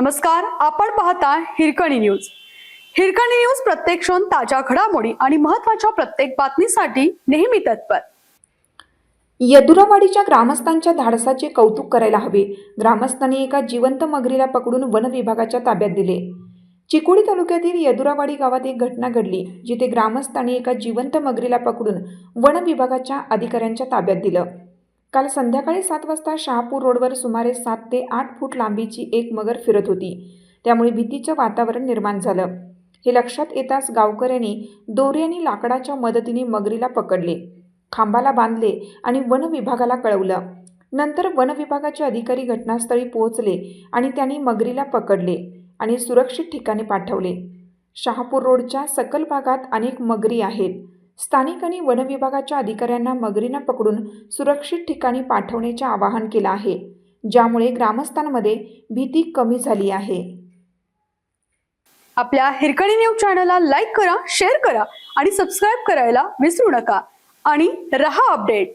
नमस्कार आपण पाहता हिरकणी न्यूज. हिरकणी न्यूज प्रत्येक क्षण ताज्या घडामोडी आणि महत्त्वाच्या प्रत्येक बातमीसाठी नेहमी तत्पर. यदुरावाडीच्या ग्रामस्थांच्या धाडसाचे कौतुक करायला हवे. ग्रामस्थांनी एका जिवंत मगरीला पकडून वन विभागाच्या ताब्यात दिले. चिकोडी तालुक्यातील यदुरावाडी गावात एक घटना घडली जिथे ग्रामस्थांनी एका जिवंत मगरीला पकडून वन विभागाच्या अधिकाऱ्यांच्या ताब्यात दिलं. काल संध्याकाळी सात वाजता शहापूर रोडवर सुमारे सात ते आठ फूट लांबीची एक मगर फिरत होती. त्यामुळे भीतीचं वातावरण निर्माण झालं. हे लक्षात येताच गावकऱ्यांनी दोरी आणि लाकडाच्या मदतीने मगरीला पकडले. खांबाला बांधले आणि वन विभागाला कळवलं. नंतर वन विभागाचे अधिकारी घटनास्थळी पोहोचले आणि त्यांनी मगरीला पकडले आणि सुरक्षित ठिकाणी पाठवले. शहापूर रोडच्या सकल भागात अनेक मगरी आहेत. स्थानिकांनी वन विभागाच्या अधिकाऱ्यांना मगरींना पकडून सुरक्षित ठिकाणी पाठवण्याचे आवाहन केलं आहे ज्यामुळे ग्रामस्थांमध्ये भीती कमी झाली आहे. आपल्या हिरकणी न्यूज चॅनलला लाईक करा शेअर करा आणि सबस्क्राईब करायला विसरू नका. आणि रहा अपडेट.